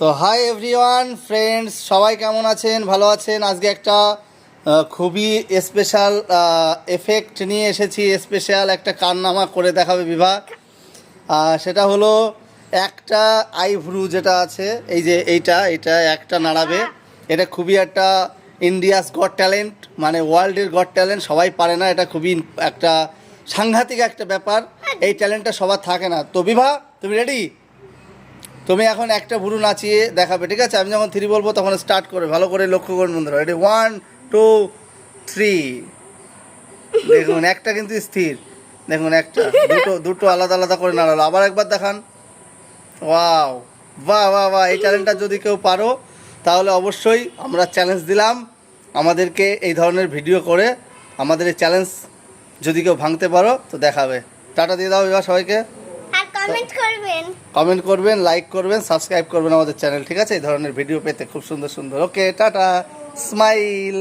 তো hi everyone friends সবাই কেমন আছেন? ভালো আছেন? আজকে একটা খুবই স্পেশাল এফেক্ট নিয়ে এসেছি স্পেশাল একটা কারনামা করে দেখাবে বিভাগ সেটা হলো একটা আইভ্রু যেটা আছে, এই যে এইটা, এটা একটা নাড়াবে। এটা খুবই একটা ইন্ডিয়াস গড ট্যালেন্ট মানে ওয়ার্ল্ডের গড ট্যালেন্ট সবাই পারে না, এটা খুবই একটা সাংঘাতিক একটা ব্যাপার। এই ট্যালেন্টটা সবার থাকে না। তো বিভা, তুমি রেডি তুমি এখন একটা ভুরু নাচিয়ে দেখাবে, ঠিক আছে? আমি যখন থ্রি বলব, তখন স্টার্ট করে ভালো করে লক্ষ্য করুন বন্ধুরা। রেডি ওয়ান টু থ্রি দেখুন, একটা কিন্তু স্থির। দেখুন, একটা। দুটো দুটো আলাদা আলাদা করে নাড়ালো। আবার একবার দেখান। ওয়াও বাহ বাহ বাহ! এই চ্যালেঞ্জটা যদি কেউ পারো, তাহলে অবশ্যই আমরা চ্যালেঞ্জ দিলাম। আমাদেরকে এই ধরনের ভিডিও করে আমাদের এই চ্যালেঞ্জ যদি কেউ ভাঙতে পারো, তো দেখাবে। টাটা দিয়ে দাও এবার সবাইকে। কমেন্ট করবেন। কমেন্ট করবেন লাইক করবেন সাবস্ক্রাইব করবেন আমাদের চ্যানেল ঠিক আছে? এই ধরনের ভিডিও পেতে খুব সুন্দর সুন্দর। ওকে টাটা স্মাইল